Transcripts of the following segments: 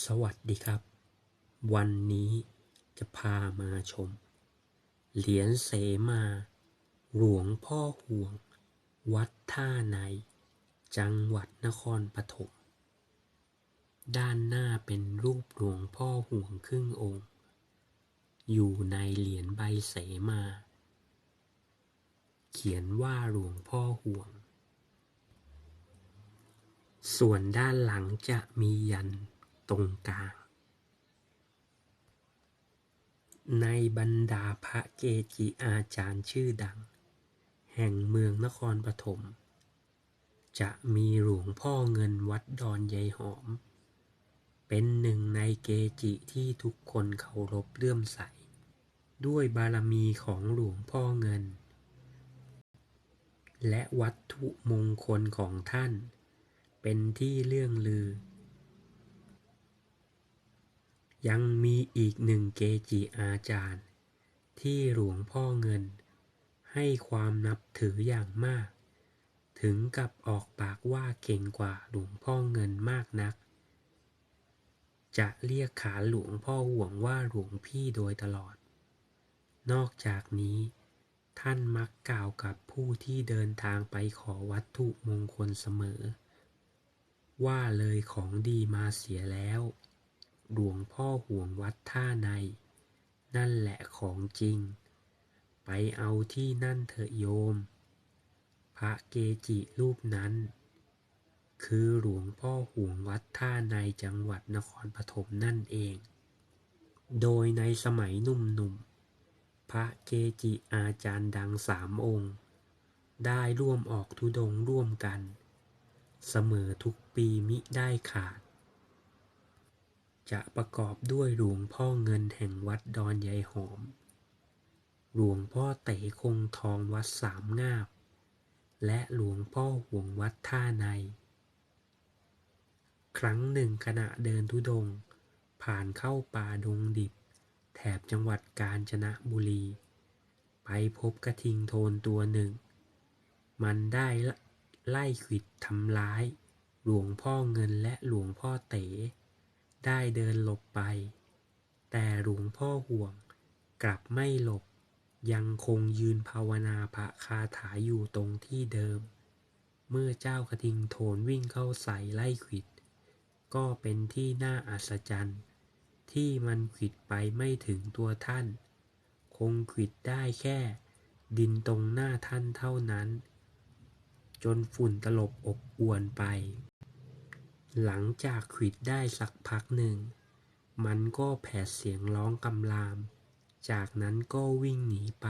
สวัสดีครับ วันนี้จะพามาชม เหรียญเสมา หลวงพ่อห่วง วัดท่าใน จังหวัดนครปฐมด้านหน้าเป็นรูปหลวงพ่อห่วงครึ่งองค์ อยู่ในเหรียญใบเสมา เขียนว่าหลวงพ่อห่วง ส่วนด้านหลังจะมียัน ตรงกลาง ในบรรดาพระเกจิอาจารย์ชื่อดัง แห่งเมืองนครปฐมจะมีหลวงพ่อเงินวัดดอนยายหอม เป็นหนึ่งในเกจิที่ทุกคนเคารพเลื่อมใส ด้วยบารมีของหลวงพ่อเงิน และวัตถุมงคลของท่าน เป็นที่เลื่องลือ ยังมีอีกหนึ่งเกจิอาจารย์ ที่หลวงพ่อเงิน ให้ความนับถืออย่างมาก ถึงกับออกปากว่าเก่งกว่าหลวงพ่อเงินมากนัก จะเรียกขาหลวงพ่อห่วงว่าหลวงพี่โดยตลอด นอกจากนี้ ท่านมักกล่าวกับผู้ที่เดินทางไปขอวัตถุมงคลเสมอ ว่าเลยของดีมาเสียแล้ว หลวงพ่อห่วงวัดท่าใน นั่นแหละของจริง ไปเอาที่นั่นเถอะโยม พระเกจิรูปนั้น คือหลวงพ่อห่วงวัดท่าในจังหวัดนครปฐมนั่นเอง โดยในสมัยหนุ่มๆ พระเกจิอาจารย์ดังสามองค์ ได้ร่วมออกทุดงค์ร่วมกัน เสมอทุกปีมิได้ขาด จะประกอบด้วยหลวงพ่อเงินแห่งวัดดอนยายหอม หลวงพ่อเต๋คงทองวัดสามงาบ และหลวงพ่อห่วงวัดท่าใน ครั้งหนึ่งขณะเดินทุดง ผ่านเข้าป่าดงดิบ แถบจังหวัดกาญจนบุรี ไปพบกระทิงโทนตัวหนึ่ง มันได้ไล่ขวิดทำร้าย หลวงพ่อเงินและหลวงพ่อเต๋ ได้เดินหลบไป แต่หลวงพ่อห่วงกลับไม่หลบ ยังคงยืนภาวนาพระคาถาอยู่ตรงที่เดิม เมื่อเจ้ากระทิงโทนวิ่งเข้าใส่ไล่ขิด ก็เป็นที่น่าอัศจรรย์ ที่มันขิดไปไม่ถึงตัวท่าน คงขิดได้แค่ ดินตรงหน้าท่านเท่านั้น จนฝุ่นตลบอบอวนไป หลังจากขิดได้สักพักหนึ่ง มันก็แผดเสียงร้องกำราม จากนั้นก็วิ่งหนีไป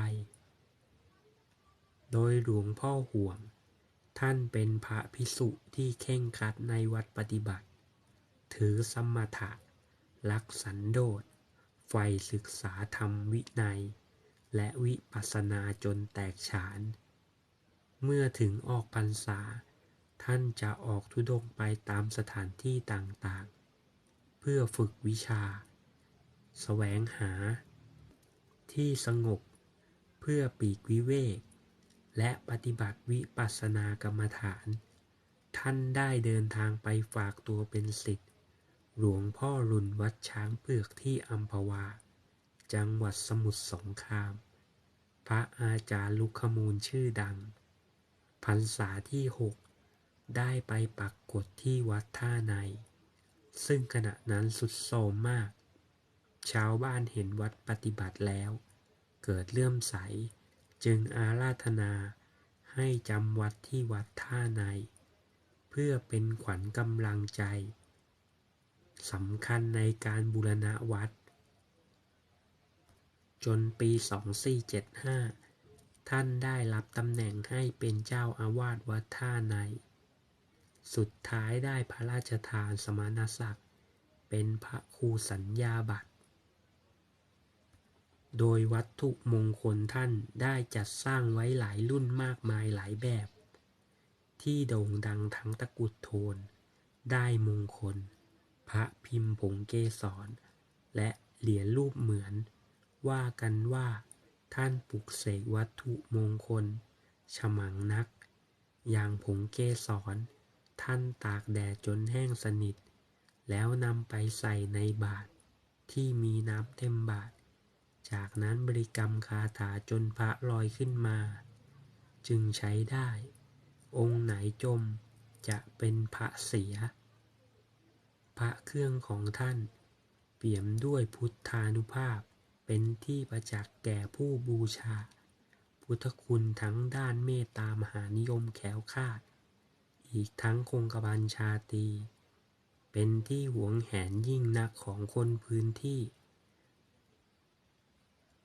โดยหลวงพ่อห่วง ท่านเป็นพระภิกษุที่เข่งคัดในวัดปฏิบัติ ถือสมถะ รักสันโดษใฝ่ศึกษาธรรมวินัย และวิปัสสนาจนแตกฉาน เมื่อถึงออกพรรษา ท่านจะออกทุดงไปตามสถานที่ต่างๆ เพื่อฝึกวิชา แสวงหา ที่สงบ เพื่อปีกวิเวก และปฏิบัติวิปัสสนากรรมฐาน ท่านได้เดินทางไปฝากตัวเป็นศิษย์หลวงพ่อรุนวัดช้างเปลือกที่อัมพวา จังหวัดสมุทรสงคราม พระอาจารย์ลุคมูลชื่อดัง พรรษาที่หก ได้ไปปักกฎที่วัดท่าใน ซึ่งขณะนั้นสุดโทมมาก ชาวบ้านเห็นวัดปฏิบัติแล้ว เกิดเลื่อมใส จึงอาราธนาให้จำวัดที่วัดท่าใน เพื่อเป็นขวัญกำลังใจสำคัญในการบูรณะวัด จนปี 2475 ท่านได้รับตำแหน่งให้เป็นเจ้าอาวาสวัดท่าใน สุดท้ายได้พระราชทานสมณศักดิ์ เป็นพระครูสัญญาบัตร โดยวัตถุมงคลท่านได้จัดสร้างไว้หลายรุ่นมากมายหลายแบบ ที่โด่งดังทั้งตะกุดโทน ได้มงคล พระพิมพ์ผงเกสร และเหรียญรูปเหมือน ว่ากันว่าท่านปลุกเสกวัตถุมงคล ฉมังนัก อย่างผงเกสร ท่านตากแดดจนแห้งสนิท แล้วนำไปใส่ในบาตรที่มีน้ำเต็มบาตรจากนั้นบริกรรมคาถาจนพระลอยขึ้นมา จึงใช้ได้ องค์ไหนจมจะเป็นพระเสีย พระเครื่องของท่าน เปี่ยมด้วยพุทธานุภาพเป็นที่ประจักษ์แก่ผู้บูชา พุทธคุณทั้งด้านเมตตามหานิยมแขวคลาด อีกทั้งคงกระบันชาตี เป็นที่หวงแหนยิ่งนักของคนพื้นที่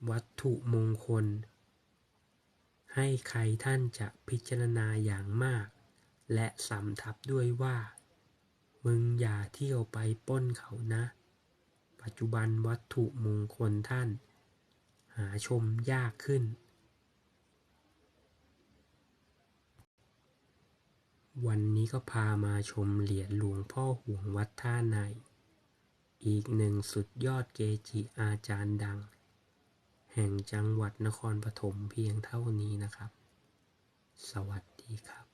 วัตถุมงคล ให้ใครท่านจะพิจารณาอย่างมาก และสำทับด้วยว่า มึงอย่าเที่ยวไปป้นเขานะ ปัจจุบันวัตถุมงคลท่าน หาชมยากขึ้น วันนี้ก็พามาชมเหรียญหลวงพ่อห่วงวัดท่าใน อีกหนึ่งสุดยอดเกจิอาจารย์ดัง แห่งจังหวัดนครปฐมเพียงเท่านี้นะครับ สวัสดีครับ